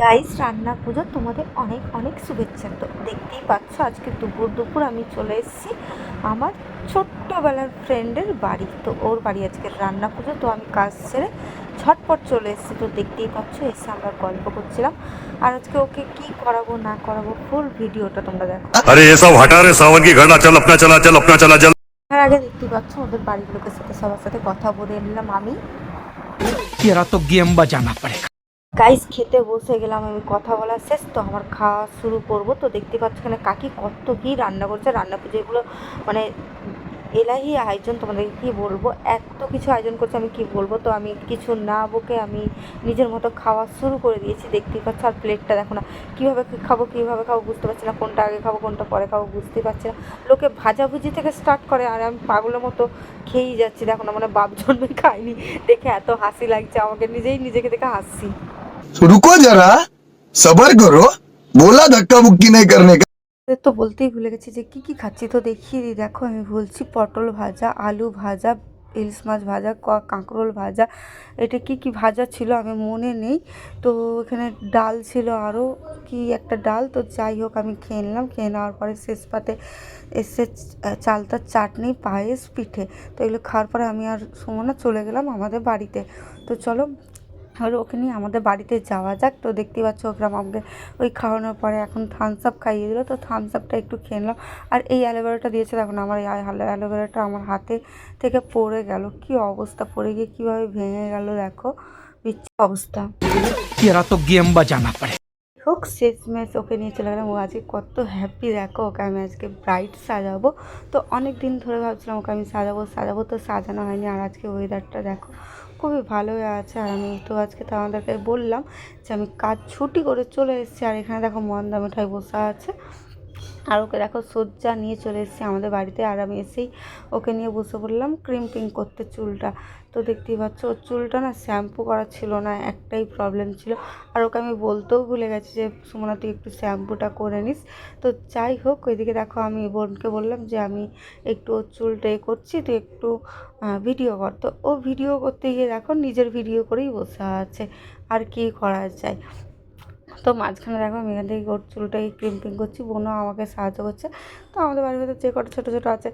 Guys রান্না পুজো তোমাদের অনেক অনেক শুভেচ্ছা। তো দেখতেই পাচ্ছ আজকে দুপুর দুপুর আমি চলে এসেছি আমার ছোট্টবেলার ফ্রেন্ডের বাড়ি। তো ওর বাড়ি আজকে রান্না পুজো তো আমি কাজ ছেড়ে ঝটপট চলে এসেছি। তো দেখতেই পাচ্ছ এসে আমরা গল্প করছিলাম। আর আজকে ওকে কি করাবো না করাবো ফুল ভিডিওটা তোমরা দেখো। আরে এসব রে কি চল আপনা চলা চল আপনা চলা চল। তার আগে দেখতেই পাচ্ছ ওদের বাড়ির লোকের সাথে সবার সাথে কথা বলে নিলাম আমি। তো গেম বাজানা পড়ে গাইস খেতে বসে গেলাম, আমি কথা বলা শেষ, তো আমার খাওয়া শুরু করব। তো দেখতে পাচ্ছ এখানে কাকি কত কি রান্না করছে, রান্না পুজো এগুলো মানে এলাহি আয়োজন, তোমাদেরকে কী বলব? এত কিছু আয়োজন করছে, আমি কি বলব? তো আমি কিছু না বকে আমি নিজের মতো খাওয়া শুরু করে দিয়েছি, দেখতেই পাচ্ছ, আর প্লেটটা দেখো না, কীভাবে খাব কীভাবে খাব বুঝতে পারছি না, কোনটা আগে খাব, কোনটা পরে খাব বুঝতেই পারছি না। লোকে ভাজাভুজি থেকে স্টার্ট করে, আর আমি পাগলের মতো খেয়েই যাচ্ছি, দেখো না মানে বাপ জন্মে খাইনি, দেখে এত হাসি লাগছে, আমাকে নিজেই নিজেকে দেখে হাসছি रुको जरा सबर करो बोला धक्का मुक्की नहीं करने का এ তো বলতেই ভুলে গেছি যে কি কি খাচ্ছি তো দেখিয়ে দিই দেখো আমি বলছি পটল ভাজা আলু ভাজা ইলিশ মাছ ভাজা ক- কাঁকরোল ভাজা এটা কি কি ভাজা ছিল আমি মনে নেই তো এখানে ডাল ছিল আরও কি একটা ডাল তো যাই হোক আমি খেয়ে নিলাম খেয়ে নেওয়ার পরে শেষ পাতে এসে চ- চালতার চাটনি পায়েস পিঠে তো এগুলো খাওয়ার পরে আমি আর সুমনা চলে গেলাম আমাদের বাড়িতে তো চলো আর ওকে নিয়ে আমাদের বাড়িতে যাওয়া যাক। তো দেখতে পাচ্ছ ওকে আমাকে ওই খাওয়ানোর পরে এখন থামস আপ খাইয়ে দিল। তো থামস আপটা একটু খেয়ে নিলাম। আর এই অ্যালোভেরাটা দিয়েছে দেখুন আমার এই অ্যালোভেরাটা আমার হাতে থেকে পড়ে গেল। কি অবস্থা? পড়ে গিয়ে কীভাবে ভেঙে গেল দেখো। বিচ্ছি অবস্থা। তো গেম বাজানা পারে হোক শেষমেশ ওকে নিয়ে চলে গেলাম। ও আজকে কত হ্যাপি দেখো ওকে আমি আজকে ব্রাইট সাজাবো। তো অনেক দিন ধরে ভাবছিলাম ওকে আমি সাজাবো সাজাবো তো সাজানো হয়নি। আর আজকে ওয়েদারটা দেখো খুবই ভালোই আছে। আর আমি তো আজকে তো আমাদেরকে বললাম যে আমি কাজ ছুটি করে চলে এসেছি। আর এখানে দেখো মন্দা মিঠাই বসা আছে। আর ওকে দেখো সজ্জা নিয়ে চলে এসেছি আমাদের বাড়িতে। আর আমি এসেই ওকে নিয়ে বসে পড়লাম ক্রিম ক্রিম্পিং করতে চুলটা। তো দেখতেই পাচ্ছ, ওর চুলটা না শ্যাম্পু করা ছিল না, একটাই প্রবলেম ছিল। আর ওকে আমি বলতেও ভুলে গেছি যে, সুমনা, তুই একটু শ্যাম্পুটা করে নিস। তো যাই হোক, ওইদিকে দেখো, আমি বোনকে বললাম যে, আমি একটু ওর চুলটা এ করছি, তুই একটু ভিডিও কর। তো ও ভিডিও করতে গিয়ে দেখো, নিজের ভিডিও করেই বসে আছে। আর কি করা যায়? তো মাঝখানে দেখো, আমি এখান থেকে ওর চুলটাকে ক্রিম্পিং করছি, বোনও আমাকে সাহায্য করছে। তো আমাদের বাড়ির ভেতর যে কটা ছোটো ছোটো আছে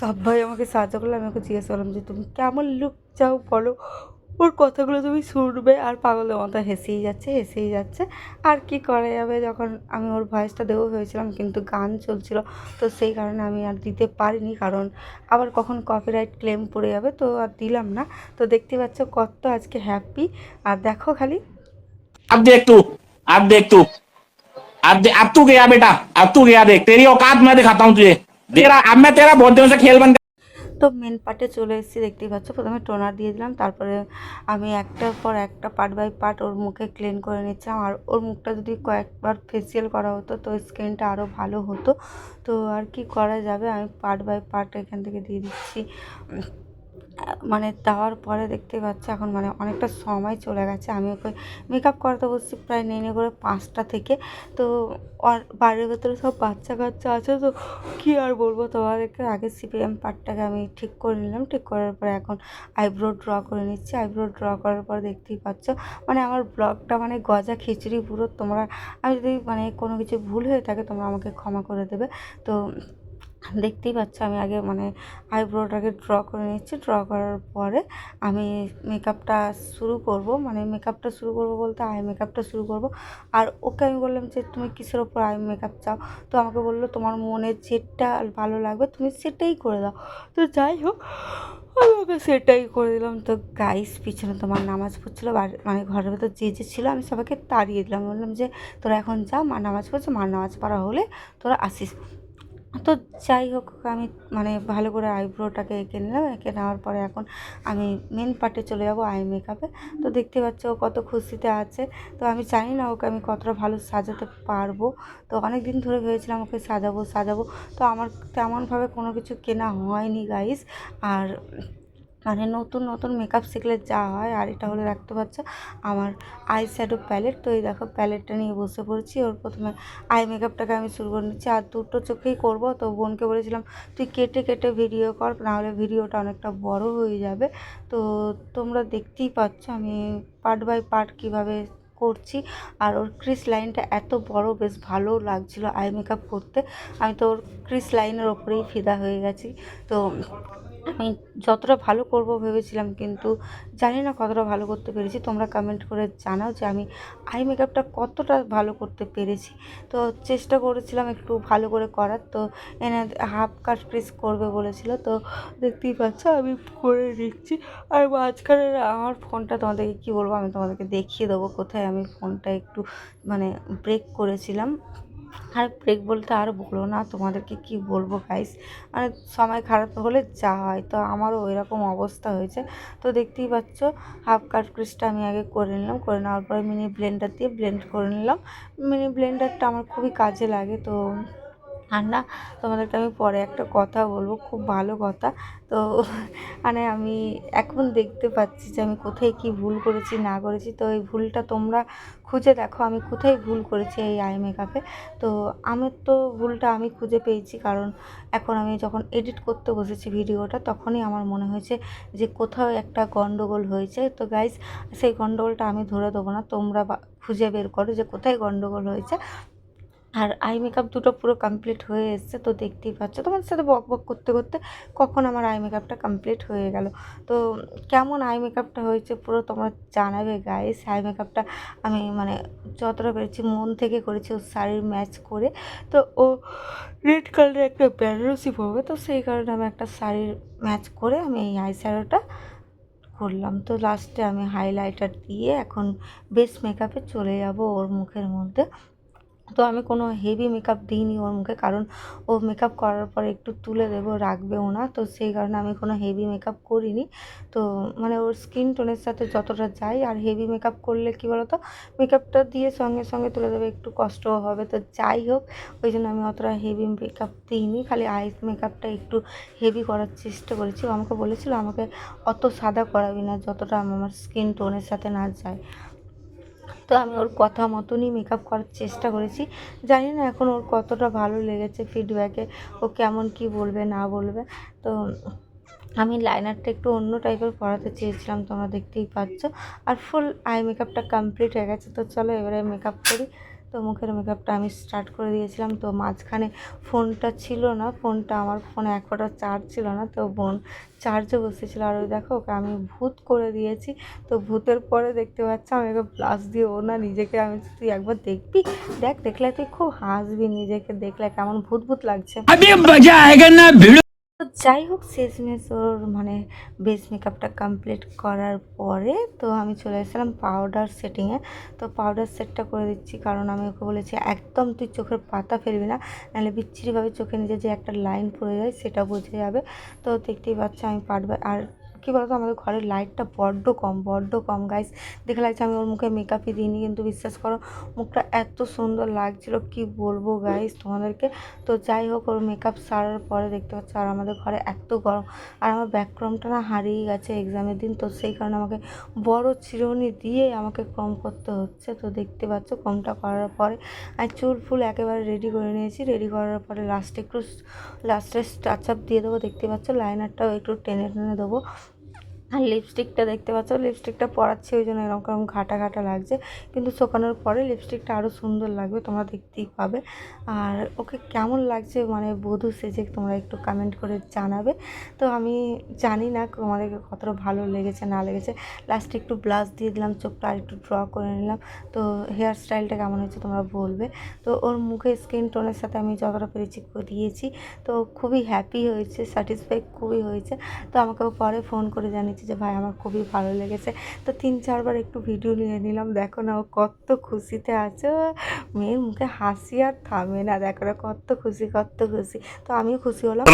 সবাই আমাকে সাহায্য করলো আমি ওকে জিজ্ঞেস করলাম যে তুমি কেমন লুক চাও বলো ওর কথাগুলো তুমি শুনবে আর পাগলের মতো হেসেই যাচ্ছে হেসেই যাচ্ছে আর কি করা যাবে যখন আমি ওর ভয়েসটা দেবো ভেবেছিলাম কিন্তু গান চলছিল তো সেই কারণে আমি আর দিতে পারিনি কারণ আবার কখন কপিরাইট ক্লেম পড়ে যাবে তো আর দিলাম না তো দেখতে পাচ্ছ কত আজকে হ্যাপি আর দেখো খালি अब देख तू अब देख तू अब दे, अब तू गया बेटा अब तू गया देख तेरी औकात मैं दिखाता हूँ तुझे খেলবেন তো মেন পার্টে চলে এসেছি, দেখতেই পাচ্ছ। প্রথমে টোনার দিয়ে দিলাম, তারপরে আমি একটার পর একটা পার্ট বাই পার্ট ওর মুখে ক্লিন করে নিচ্ছিলাম। আর ওর মুখটা যদি কয়েকবার ফেসিয়াল করা হতো, তো স্কিনটা আরও ভালো হতো। তো আর কি করা যাবে, আমি পার্ট বাই পার্ট এখান থেকে দিয়ে দিচ্ছি। মানে দেওয়ার পরে দেখতে পাচ্ছি এখন মানে অনেকটা সময় চলে গেছে। আমি ওকে মেকআপ করাতে বসছি প্রায় নেই করে পাঁচটা থেকে। তো বাড়ির ভেতরে সব বাচ্চা কাচ্চা আছে, তো কী আর বলব? তোমাদেরকে আগে সিপিএম পার্টটাকে আমি ঠিক করে নিলাম। ঠিক করার পরে এখন আইব্রো ড্র করে নিচ্ছি। আইব্রো ড্র করার পর দেখতেই পাচ্ছ মানে আমার ব্লগটা মানে গজা খিচুড়ি পুরো। তোমরা, আমি যদি মানে কোনো কিছু ভুল হয়ে থাকে তোমরা আমাকে ক্ষমা করে দেবে। তো দেখতেই পাচ্ছ আমি আগে মানে আইব্রোটাকে ড্র করে নিচ্ছি ড্র করার পরে আমি মেকআপটা শুরু করব। মানে মেকআপটা শুরু করব বলতে আই মেকআপটা শুরু করব। আর ওকে আমি বললাম যে, তুমি কিসের ওপর আই মেকআপ চাও? তো আমাকে বলল, তোমার মনে যেটা ভালো লাগবে তুমি সেটাই করে দাও। তো যাই হোক, আমি ওকে সেটাই করে দিলাম। তো গাইস পিছনে তোমার নামাজ পড়ছিলো মানে ঘরের ভেতর যে যে ছিল, আমি সবাইকে তাড়িয়ে দিলাম। বললাম যে, তোরা এখন যা, মা নামাজ পড়ছে, মা নামাজ পড়া হলে তোরা আসিস। তো যাই হোক, আমি মানে ভালো করে আইব্রোটাকে এঁকে নিলাম। এঁকে নেওয়ার পরে এখন আমি মেন পার্টে চলে যাব আই মেকআপে তো দেখতে পাচ্ছ ও কত খুশিতে আছে। তো আমি চাই না ওকে আমি কতটা ভালো সাজাতে পারব। তো অনেক দিন ধরে ভেবেছিলাম ওকে সাজাবো সাজাবো। তো আমার তেমনভাবে কোনো কিছু কেনা হয়নি গাইস আর মানে নতুন নতুন মেকআপ শিখলে যা হয়। আর এটা হলো দেখতে পাচ্ছ আমার আই শ্যাডো প্যালেট তো এই দেখো প্যালেটটা নিয়ে বসে পড়েছি। ওর প্রথমে আই মেকআপটাকে আমি শুরু করে নিচ্ছি। আর দুটো চোখেই করব। তো বোনকে বলেছিলাম, তুই কেটে কেটে ভিডিও কর নাহলে ভিডিওটা অনেকটা বড় হয়ে যাবে। তো তোমরা দেখতেই পাচ্ছ আমি পার্ট বাই পার্ট কীভাবে করছি। আর ওর ক্রিস লাইনটা এত বড়, বেশ ভালো লাগছিল আই মেকআপ করতে। আমি তো ওর ক্রিস লাইনের ওপরেই ফিদা হয়ে গেছি। তো আমি যতটা ভালো করব ভেবেছিলাম, কিন্তু জানি না কতটা ভালো করতে পেরেছি। তোমরা কমেন্ট করে জানাও যে আমি আই মেকআপটা কতটা ভালো করতে পেরেছি। তো চেষ্টা করেছিলাম একটু ভালো করে করার, তো এনে হাফ কাট প্রেস করবে বলেছিল। তো দেখতেই পাচ্ছ আমি করে দিচ্ছি আর মাঝখানে আমার ফোনটা তোমাদেরকে কী বলব, আমি তোমাদেরকে দেখিয়ে দেবো কোথায় আমি ফোনটা একটু মানে ব্রেক করেছিলাম। আর ব্রেক বলতে আর বলো না, তোমাদেরকে কি বলব গাইস মানে সময় খারাপ হলে যা হয়। তো আমারও ওই রকম অবস্থা হয়েছে। তো দেখতেই পাচ্ছ হাফ কাট ক্রিসটা আমি আগে করে নিলাম। করে নেওয়ার পরে মিনি ব্লেন্ডার দিয়ে ব্লেন্ড করে নিলাম। মিনি ব্লেন্ডারটা আমার খুবই কাজে লাগে, তো না, তোমাদেরকে আমি পরে একটা কথা বলব, খুব ভালো কথা। তো মানে আমি এখন দেখতে পাচ্ছি যে আমি কোথায় কি ভুল করেছি, না করেছি। তো এই ভুলটা তোমরা খুঁজে দেখো, আমি কোথায় ভুল করেছি এই আই মেকআপে তো আমার তো ভুলটা আমি খুঁজে পেয়েছি, কারণ এখন আমি যখন এডিট করতে বসেছি ভিডিওটা, তখনই আমার মনে হয়েছে যে কোথাও একটা গন্ডগোল হয়েছে। তো গাইজ সেই গণ্ডগোলটা আমি ধরে দেবো না, তোমরা খুঁজে বের করো যে কোথায় গন্ডগোল হয়েছে। আর আই মেকআপ দুটো পুরো কমপ্লিট হয়ে এসছে, তো দেখতেই পাচ্ছ। তোমাদের সাথে বক বক করতে করতে কখন আমার আই মেকআপটা কমপ্লিট হয়ে গেল। তো কেমন আই মেকআপটা হয়েছে পুরো তোমরা জানাবে গাইস আই মেকআপটা আমি মানে যতটা পেরেছি, মন থেকে করেছি ওর শাড়ির ম্যাচ করে। তো ও রেড কালারের একটা বেনারসি পরবে, তো সেই কারণে আমি একটা শাড়ির ম্যাচ করে আমি এই আই শ্যাডোটা করলাম। তো লাস্টে আমি হাইলাইটার দিয়ে এখন বেস মেকআপে চলে যাব ওর মুখের মধ্যে। তো আমি কোনো হেভি মেকআপ দিইনি ওর মুখে, কারণ ও মেকআপ করার পরে একটু তুলে দেবো, রাখবেও না। তো সেই কারণে আমি কোনো হেভি মেকআপ করিনি। তো মানে ওর স্কিন টোনের সাথে যতটা যায়, আর হেভি মেকআপ করলে কী বলো তো মেকআপটা দিয়ে সঙ্গে সঙ্গে তুলে দেবে, একটু কষ্টও হবে। তো যাই হোক, ওই জন্য আমি অতটা হেভি মেকআপ দিইনি, খালি আইস মেকআপটা একটু হেভি করার চেষ্টা করেছি। আমাকে বলেছিল, আমাকে অত সাদা করাবি না, যতটা আমার স্কিন টোনের সাথে না যায়। তো আমি ওর কথা মতনই মেকআপ করার চেষ্টা করেছি। জানি না এখন ওর কতটা ভালো লেগেছে ফিডব্যাকে ও কেমন কি বলবে, না বলবে। তো আমি লাইনারটা একটু অন্য টাইপের পরাতে চেয়েছিলাম, তোমরা দেখতেই পাচ্ছ। আর ফুল আই মেকআপটা কমপ্লিট হয়ে গেছে, তো চলো এবারে মেকআপ করি। তো মুখের মেকআপটা আমি স্টার্ট করে দিয়েছিলাম। তো মাঝখানে ফোনটা ছিল না ফোনটা আমার ফোনে এক ফোঁটা চার্জ ছিল না, তো বোন চার্জে বসেছিল। আর ওই দেখো, ওকে আমি ভূত করে দিয়েছি। তো ভূতের পরে দেখতে পাচ্ছ, আমি ওকে প্লাস দিয়ে ও না, নিজেকে আমি তুই একবার দেখবি? দেখ, দেখলে তুই খুব হাসবি নিজেকে, দেখলে কেমন ভূত ভূত লাগছে। যাই হোক, শেষমেশ ওর মানে বেস মেকআপটা কমপ্লিট করার পরে তো আমি চলে এসেছিলাম পাউডার সেটিংয়ে তো পাউডার সেটটা করে দিচ্ছি কারণ আমি ওকে বলেছি, একদম তুই চোখের পাতা ফেলবি না, নাহলে বিচ্ছিরিভাবে চোখে নিজে যে একটা লাইন পড়ে যায়, সেটা বোঝা যাবে। তো দেখতেই পাচ্ছ আমি পারবে আর কী বলতো, আমাদের ঘরের লাইটটা বড্ড কম বড্ড কম গাইস দেখে লাগছে আমি ওর মুখে মেকআপই দিইনি, কিন্তু বিশ্বাস করো, মুখটা এত সুন্দর লাগছিল, কি বলব গাইস তোমাদেরকে? তো যাই হোক, ওর মেকআপ সারার পরে দেখতে পাচ্ছ, আর আমাদের ঘরে এত গরম, আর আমার ব্যাকগ্রাউন্ডটা না হারিয়ে গেছে এক্সামের দিন, তো সেই কারণে আমাকে বড় চিরুনি দিয়ে আমাকে কম করতে হচ্ছে। তো দেখতে পাচ্ছ, কমটা করার পরে আর চুল ফুল একেবারে রেডি করে নিয়েছি রেডি করার পরে লাস্টে একটু লাস্টে টাচ আপ দিয়ে দেবো, দেখতে পাচ্ছ লাইনারটাও একটু টেনে টেনে দেবো। আর লিপস্টিকটা দেখতে পাচ্ছ লিপস্টিকটা পরাচ্ছি, ওই জন্য এরকম এরকম ঘাটা ঘাটা লাগছে। কিন্তু শুকানোর পরে লিপস্টিকটা আরও সুন্দর লাগবে, তোমরা দেখতেই পাবে। আর ওকে কেমন লাগছে মানে বধূ সেজে তোমরা একটু কমেন্ট করে জানাবে। তো আমি জানি না তোমাদেরকে কতটা ভালো লেগেছে, না লেগেছে। লাস্টে একটু ব্লাশ দিয়ে দিলাম, চোখটা আর একটু ড্র করে নিলাম। তো হেয়ার স্টাইলটা কেমন হয়েছে তোমরা বলবে। তো ওর মুখে স্কিন টোনের সাথে আমি যতটা পেরেছি দিয়েছি। তো খুবই হ্যাপি হয়েছে স্যাটিসফাই খুবই হয়েছে। তো আমাকে পরে ফোন করে জানিয়েছে যে ভাই আমার খুবই ভালো লেগেছে। তো তিন চারবার একটু ভিডিও নিয়ে নিলাম। দেখো না ও কত খুশিতে আছে। মেয়ের মুখে হাসি আর থামে না। দেখো না কত খুশি কত খুশি। তো আমিও খুশি হলাম।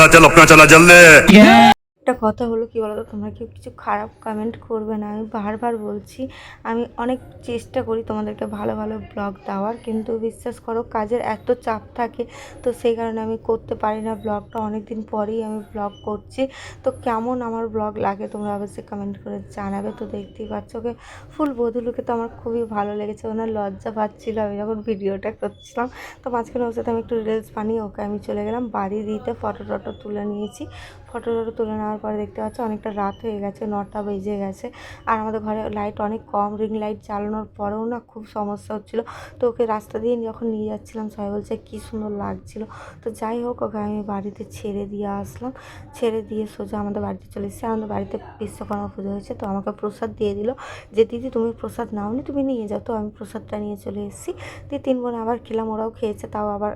কথা হলো কি বলতো, তোমরা কেউ কিছু খারাপ কমেন্ট করবে না। আমি বারবার বলছি, আমি অনেক চেষ্টা করি তোমাদেরকে ভালো ভালো ব্লগ দেওয়ার, কিন্তু বিশ্বাস করো কাজের এত চাপ থাকে, তো সেই কারণে আমি করতে পারি না ব্লগটা অনেক দিন পরেই আমি ব্লগ করছি, তো কেমন আমার ব্লগ লাগে তোমরা অবশ্যই কমেন্ট করে জানাবে। তো দেখতেই পাচ্ছ, ওকে ফুল বধুলুকে তো আমার খুবই ভালো লেগেছে, ওনার লজ্জা পাচ্ছিল। আমি যখন ভিডিওটা করছিলাম, তো মাঝখানে ওর সাথে আমি একটু রিলস বানিয়ে ওকে আমি চলে গেলাম, বাড়ি দিতে ফটো টটো তুলে নিয়েছি। ফটো টটো তুলে নেওয়ার পরে দেখতে পাচ্ছি অনেকটা রাত হয়ে গেছে, নটা বেজে গেছে। আর আমাদের ঘরে লাইট অনেক কম রিং লাইট চালানোর পরেও না খুব সমস্যা হচ্ছিল। তো ওকে রাস্তা দিয়ে যখন নিয়ে যাচ্ছিলাম, সবাই বলছে, কী সুন্দর লাগছিল। তো যাই হোক, ওকে আমি বাড়িতে ছেড়ে দিয়ে আসলাম। ছেড়ে দিয়ে সোজা আমাদের বাড়িতে চলে এসেছি। আমাদের বাড়িতে বিশ্বকর্মা পুজো হয়েছে, তো আমাকে প্রসাদ দিয়ে দিল যে, দিদি, তুমি প্রসাদ নাওনি, তুমি নিয়ে যাও। তো আমি প্রসাদটা নিয়ে চলে এসেছি। দিয়ে তিন বোন আবার খেলাম, ওরাও খেয়েছে, তাও আবার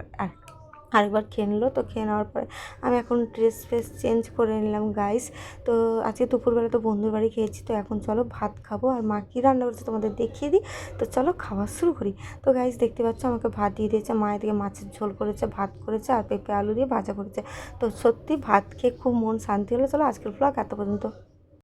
আরেকবার খেয়ে নিলো। তো খেয়ে নেওয়ার পরে আমি এখন ড্রেস ফ্রেস চেঞ্জ করে নিলাম গাইস তো আজকে দুপুরবেলা তো বন্ধুর বাড়ি খেয়েছি, তো এখন চলো ভাত খাব আর মা কী রান্না করেছে তোমাদের দেখিয়ে দিই। তো চলো খাওয়া শুরু করি। তো গাইস দেখতে পাচ্ছ আমাকে ভাত দিয়ে দিয়েছে, মা এদিকে মাছের ঝোল করেছে, ভাত করেছে আর পেঁপে আলু দিয়ে ভাজা করেছে। তো সত্যি ভাত খেয়ে খুব মন শান্তি হলো। চলো আজকের ব্লগ এত পর্যন্ত।